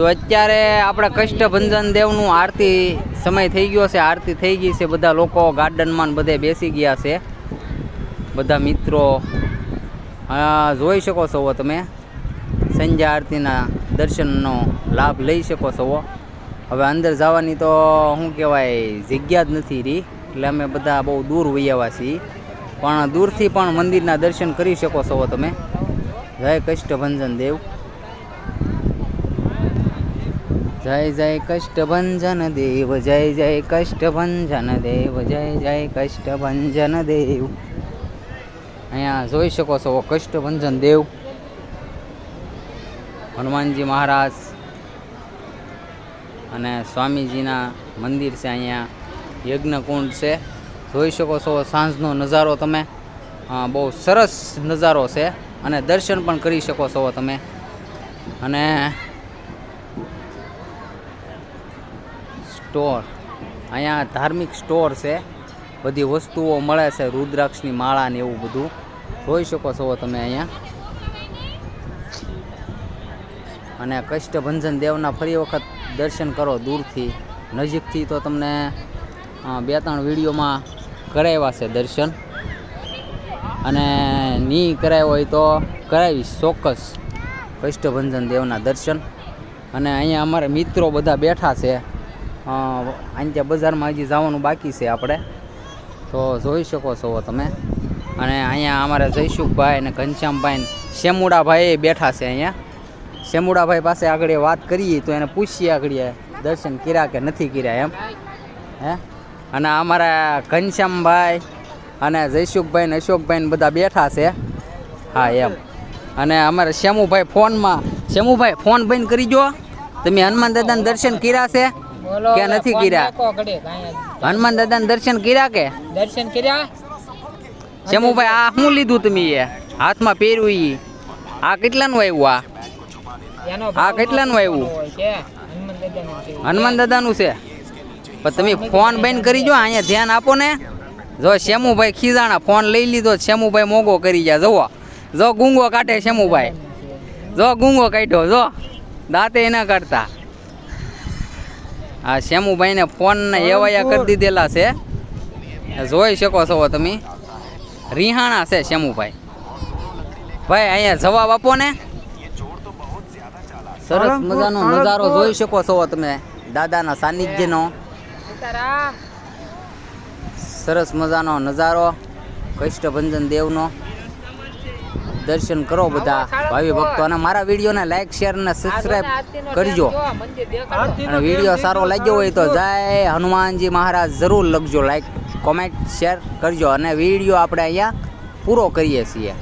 તો અત્યારે આપણે કષ્ટભંજન દેવનું આરતી સમય થઈ ગયો છે, આરતી થઈ ગઈ છે. બધા લોકો ગાર્ડનમાં બધે બેસી ગયા છે. બધા મિત્રો જોઈ શકો છો તમે. સંજય આરતીના દર્શનનો લાભ લઈ શકો છો. હવે અંદર જવાની તો શું કહેવાય, જગ્યા જ નથી રહી. એટલે અમે બધા બહુ દૂર વૈયાવા છીએ. પણ દૂરથી પણ મંદિરના દર્શન કરી શકો છો તમે. જય કષ્ટભંજન દેવ. જય જય કષ્ટભંજન દેવ, જય જય કષ્ટભંજન દેવ, જય જય કષ્ટભંજન દેવ. અહીંયા જોઈ શકો છો કષ્ટભંજન દેવ. હનુમાનજી મહારાજ અને સ્વામીજીના મંદિર છે અહીંયા, યજ્ઞકુંડ છે. જોઈ શકો છો સાંજનો નજારો તમે. બહુ સરસ નજારો છે અને દર્શન પણ કરી શકો છો તમે. અને સ્ટોર. અહીંયા ધાર્મિક સ્ટોર છે. બધી વસ્તુઓ મળે છે, રુદ્રાક્ષની માળા ને એવું બધું. જોઈ શકો છો તમે અહીંયા. અને કષ્ટભંજન દેવના ફરી વખત દર્શન કરો દૂરથી. નજીકથી તો તમને બે ત્રણ વિડીયોમાં કરાવ્યા છે દર્શન. અને નહીં કરાવ્યો હોય તો કરાવીશ ચોક્કસ કષ્ટભંજન દેવના દર્શન. અને અહીંયા અમારા મિત્રો બધા બેઠા છે. અહીંયા બજારમાં હજી જવાનું બાકી છે આપણે. તો જોઈ શકો છો તમે. અને અહીંયા અમારે જયસુખભાઈ અને ઘનશ્યામભાઈ શેમુડાભાઈ બેઠા છે અહીંયા. શેમુડાભાઈ પાસે આગળ વાત કરીએ તો એને પૂછીએ આગળ દર્શન કર્યા કે નથી કર્યા એમ. હે? અને અમારા ઘનશ્યામભાઈ અને જયસુખભાઈ ને અશોકભાઈ બધા બેઠા છે. હા, એમ. અને અમારે શ્યામુભાઈ ફોનમાં, શેમુભાઈ, ફોન બંધ કરી જો તમે હનુમાન દાદાને દર્શન કર્યા છે? કે નથી કર્યા? હનુમાન દાદા દર્શન કર્યા કે? દર્શન કર્યા? શેમુભાઈ આ શું લીધું તમે એ? હાથમાં પહેર્યું ઈ. આ કેટલાનું આવ્યું આ? આ કેટલાનું આવ્યું? હનુમાન દાદાનું છે. હનુમાન દાદાનું છે? પણ તમે ફોન બંધ કરી જો અહીંયા ધ્યાન આપો ને. જો શેમુભાઈ ખીજાણા ફોન લઈ લીધો શેમુભાઈ મોગો કરી ગયા. જુઓ જો ગુંગો કાઢે શેમુભાઈ. જો ગુંગો કાઢ્યો જો. દાંતે એના કાઢતા. આ શ્યામુભાઈને ફોન એવાયા કરી દીધેલા છે. જોઈ શકો છો તમે. રિહાણા છે શેમુભાઈ. ભાઈ અહીંયા જવાબ આપો ને. સરસ મજાનો નજારો જોઈ શકો છો તમે. દાદાના સાનિધ્યનો. સરસ મજાનો નજારો. કષ્ટભંજન દેવનો. દર્શન કરો બધા ભાવિ ભક્તો અને મારા વિડીયોને લાઈક શેર અને સબસ્ક્રાઈબ કરજો. અને વીડિયો સારો લાગ્યો હોય તો જય હનુમાનજી મહારાજ. જરૂર લખજો લાઈક કોમેન્ટ શેર કરજો. અને વીડિયો આપણે અહીંયા પૂરો કરીએ છીએ.